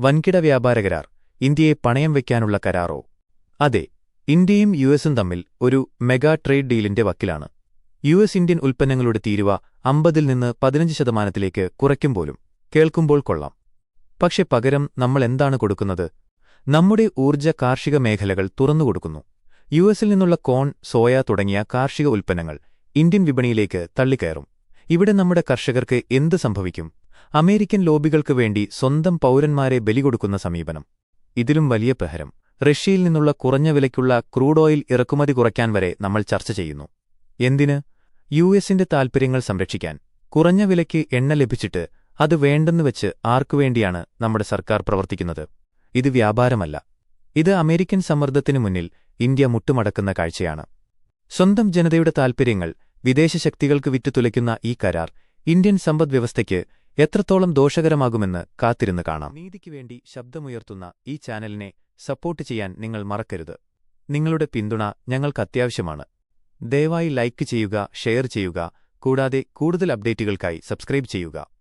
വൻകിട വ്യാപാര കരാർ ഇന്ത്യയെ പണയം വയ്ക്കാനുള്ള കരാറോ? അതെ ഇന്ത്യയും യുഎസും തമ്മിൽ ഒരു മെഗാ ട്രേഡ് ഡീലിന്റെ വക്കിലാണ്. യു എസ് ഇന്ത്യൻ ഉൽപ്പന്നങ്ങളുടെ തീരുവ അമ്പതിൽ നിന്ന് പതിനഞ്ച് ശതമാനത്തിലേക്ക് കുറയ്ക്കും പോലും. കേൾക്കുമ്പോൾ കൊള്ളാം. പക്ഷെ പകരം നമ്മൾ എന്താണ് കൊടുക്കുന്നത്? നമ്മുടെ ഊർജ കാർഷിക മേഖലകൾ തുറന്നുകൊടുക്കുന്നു യു എസിൽ നിന്നുള്ള കോൺ സോയ തുടങ്ങിയ കാർഷിക ഉൽപ്പന്നങ്ങൾ ഇന്ത്യൻ വിപണിയിലേക്ക് തള്ളിക്കയറും. ഇവിടെ നമ്മുടെ കർഷകർക്ക് എന്ത് സംഭവിക്കും? അമേരിക്കൻ ലോബികൾക്കു വേണ്ടി സ്വന്തം പൗരന്മാരെ ബലികൊടുക്കുന്ന സമീപനം. ഇതിലും വലിയ പ്രഹരം. റഷ്യയിൽ നിന്നുള്ള കുറഞ്ഞ വിലയ്ക്കുള്ള ക്രൂഡ് ഓയിൽ ഇറക്കുമതി കുറയ്ക്കാൻ വരെ നമ്മൾ ചർച്ച ചെയ്യുന്നു. എന്തിന്? യു എസിന്റെ താൽപ്പര്യങ്ങൾ സംരക്ഷിക്കാൻ. കുറഞ്ഞ വിലയ്ക്ക് എണ്ണ ലഭിച്ചിട്ട് അത് വേണ്ടെന്ന് വെച്ച് ആർക്കുവേണ്ടിയാണ് നമ്മുടെ സർക്കാർ പ്രവർത്തിക്കുന്നത്? ഇത് വ്യാപാരമല്ല. ഇത് അമേരിക്കൻ സമ്മർദ്ദത്തിനു മുന്നിൽ ഇന്ത്യ മുട്ടുമടക്കുന്ന കാഴ്ചയാണ്. സ്വന്തം ജനതയുടെ താൽപ്പര്യങ്ങൾ വിദേശ ശക്തികൾക്ക് വിറ്റുതുലയ്ക്കുന്ന ഈ കരാർ ഇന്ത്യൻ സമ്പദ്വ്യവസ്ഥയ്ക്ക് എത്രത്തോളം ദോഷകരമാകുമെന്ന് കാത്തിരുന്ന് കാണാം. നീതിക്ക് വേണ്ടി ശബ്ദമുയർത്തുന്ന ഈ ചാനലിനെ സപ്പോർട്ട് ചെയ്യാൻ നിങ്ങൾ മറക്കരുത്. നിങ്ങളുടെ പിന്തുണ ഞങ്ങൾക്ക് അത്യാവശ്യമാണ്. ദയവായി ലൈക്ക് ചെയ്യുക ഷെയർ ചെയ്യുക കൂടാതെ കൂടുതൽ അപ്ഡേറ്റുകൾക്കായി സബ്സ്ക്രൈബ് ചെയ്യുക.